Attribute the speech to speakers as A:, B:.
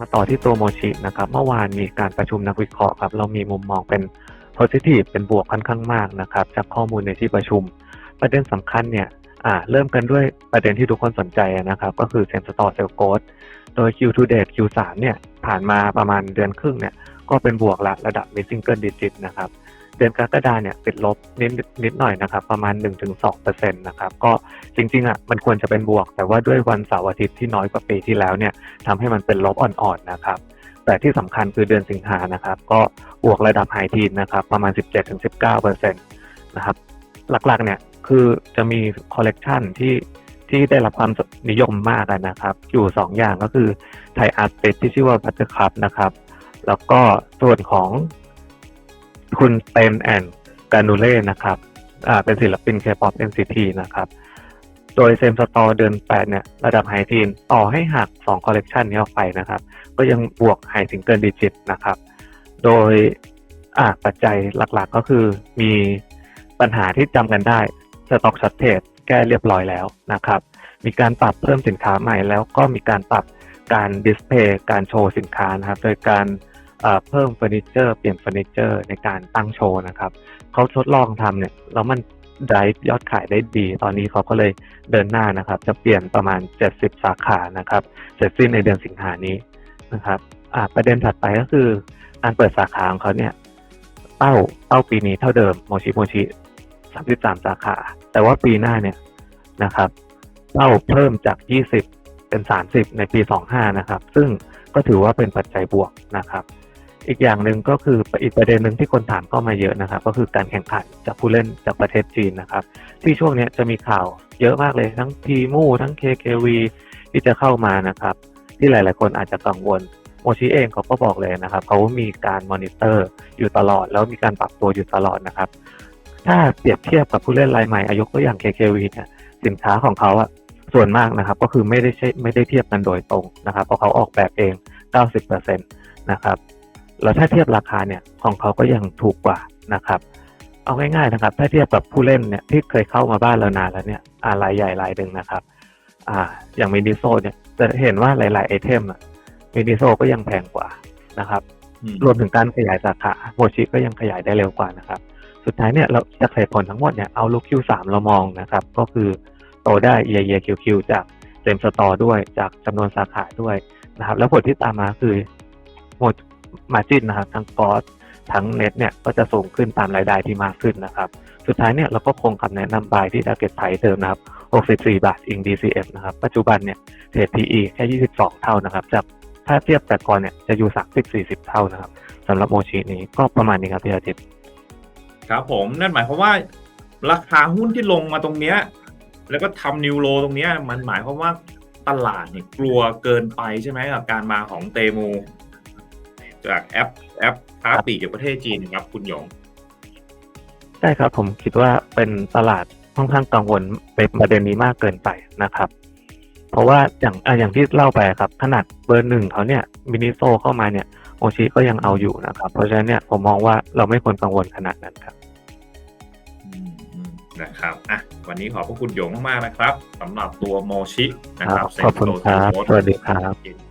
A: มาต่อที่ตัวโมชินะครับเมื่อวานมีการประชุมนักวิเคราะห์ครับเรามีมุมมองเป็น positive เป็นบวกค่อนข้างมากนะครับ จากข้อมูลในที่ประชุม ประเด็นสำคัญเนี่ยอ่าเริ่มกันด้วยประเด็นที่ทุกคนสนใจนะครับ ก็คือเซนสตอร์เซลโกดโดย Q2 date Q3 เนี่ยผ่านมาประมาณเดือนครึ่งเนี่ยก็เป็นบวกละระดับ mid single digit นะครับ เดือนกรกฎาเนี่ยติดลบนิดนิดหน่อยนะครับ ประมาณ 1-2%นะครับ ก็จริงๆอะมันควรจะเป็นบวก แต่ว่าด้วยวันเสาร์อาทิตย์ที่น้อยกว่าปีที่แล้วเนี่ยทำให้มันเป็นลบอ่อนๆนะครับแต่ที่สำคัญคือเดือนสิงหานะครับ ก็บวกระดับไฮทีนนะครับ ประมาณ 17-19%นะครับ หลักๆ เนี่ยคือจะมีคอลเลกชันที่ที่ได้รับความนิยมมากนะครับ อยู่ 2 อย่างก็คือไทยอาร์ติสที่ชื่อว่าบัตเตอร์คัพนะครับ แล้วก็ส่วนของ คุณเต็นแอนกานูเล่นะครับอ่าเป็นศิลปิน K-POP NCT นะครับ โดยเซมสตอร์เดือน8เนี่ย ระดับไฮทีนต่อให้หัก2คอลเลกชันนี้ออกไปนะครับ ก็ยังบวกไฮซิงเกิลดิจิตนะครับ โดยอ่าปัจจัยหลักๆก็คือมีปัญหาที่จำกันได้สต็อกช็อตเทจแก้เรียบร้อยแล้วนะครับ มีการปรับเพิ่มสินค้าใหม่แล้วก็มีการปรับการดิสเพย์การโชว์สินค้านะครับ โดยการ เพิ่มเฟอร์นิเจอร์เปลี่ยนเฟอร์นิเจอร์ในการตั้งโชว์นะครับเขาทดลองทำเนี่ยแล้วมันได้ยอดขายได้ดี ตอนนี้เขาก็เลยเดินหน้านะครับ จะเปลี่ยนประมาณ 70 สาขานะครับเสร็จสิ้นในเดือนสิงหานี้นะครับประเด็นถัดไปก็คือการเปิดสาขาของเขาเนี่ยเป้าเป้าปีนี้เท่าเดิมโมชิโมชิ33 สาขา แต่ว่าปีหน้าเนี่ยนะครับเป้าเพิ่มจาก 20 เป็น 30 ในปี 25 นะครับ ซึ่งก็ถือว่าเป็นปัจจัยบวกนะครับ อีกอย่างหนึ่งก็คืออีกประเด็นหนึ่งที่คนถามก็มาเยอะนะครับ ก็คือการแข่งขันจากผู้เล่นจากประเทศจีนนะครับ ที่ช่วงนี้จะมีข่าวเยอะมากเลยทั้งทีมูทั้ง KKV ที่จะเข้ามานะครับ ที่หลาย ๆ คนอาจจะกังวลโมชิเองเขาก็บอกเลยนะครับเขามีการมอนิเตอร์อยู่ตลอด แล้วมีการปรับตัวอยู่ตลอดนะครับ ถ้าเปรียบเทียบกับผู้เล่นรายใหม่อายุตัวอย่าง KKV เนี่ยสินค้าของเขาอะส่วนมากนะครับ ก็คือไม่ได้ใช่ไม่ได้เทียบกันโดยตรงนะครับ เพราะเขาออกแบบเอง 90%นะครับ แล้วถ้าเทียบราคาเนี่ยของเขาก็ยังถูกกว่านะครับ เอาง่ายๆนะครับ ถ้าเทียบกับผู้เล่นเนี่ยที่เคยเข้ามาบ้านเรานานแล้วเนี่ยอ่ารายใหญ่รายหนึ่งนะครับ อ่า อย่างมินิโซเนี่ยจะเห็นว่าหลาย ๆ ไอเทมอะมินิโซก็ยังแพงกว่านะครับ
B: อืม
A: รวมถึงการขยายสาขาโมชิก็ยังขยายได้เร็วกว่านะครับ สุดท้ายเนี่ยเราจากเหตุผลทั้งหมดเนี่ยเอาลูก Q3 เรามองนะครับ ก็คือโตได้ year year QQ จากเต็มสตอร์ด้วยจากจำนวนสาขาด้วยนะครับ แล้วผลที่ตามมาคือหมด มาจินนะครับทั้งกอสทั้งเน็ตเนี่ยก็จะสูงขึ้นตามรายได้ที่มากขึ้นนะครับ สุดท้ายเนี่ยเราก็คงคำแนะนำบายที่ target price เดิมนะครับ 64 บาท อิง DCF นะครับ ปัจจุบันเนี่ยเทรด PE แค่ 22 เท่านะครับ จากถ้าเทียบแต่ก่อนเนี่ยจะอยู่ 30-40 เท่านะครับสำหรับโมชินี้ก็ประมาณนี้ครับพี่อาทิตย์
B: ครับผมนั่นหมายความว่า ราคาหุ้นที่ลงมาตรงเนี้ยแล้วก็ทำนิวโรตรงเนี้ยมันหมายความว่าตลาดเนี่ยกลัวเกินไปใช่ไหมกับการมาของเตมู จากแอปแอปค้าปลีกจากประเทศจีนครับ คุณหยง
A: ใช่ครับผมคิดว่าเป็นตลาดค่อนข้างกังวลเป็นประเด็นนี้มากเกินไปนะครับ เพราะว่าอย่างอะอย่างที่เล่าไปครับ ขนาดเบอร์หนึ่งเขาเนี่ยมินิโซเข้ามาเนี่ยโอชิก็ยังเอาอยู่นะครับ เพราะฉะนั้นเนี่ยผมมองว่าเราไม่ควรกังวลขนาดนั้นครับ
B: อืมอืมนะครับอะวันนี้ขอบพระคุณหยงมากๆนะครับสำหรับตัวโมชินะครับ
A: ครับขอบคุณครับ
B: Senso
A: สวัสดีครับ
B: Toast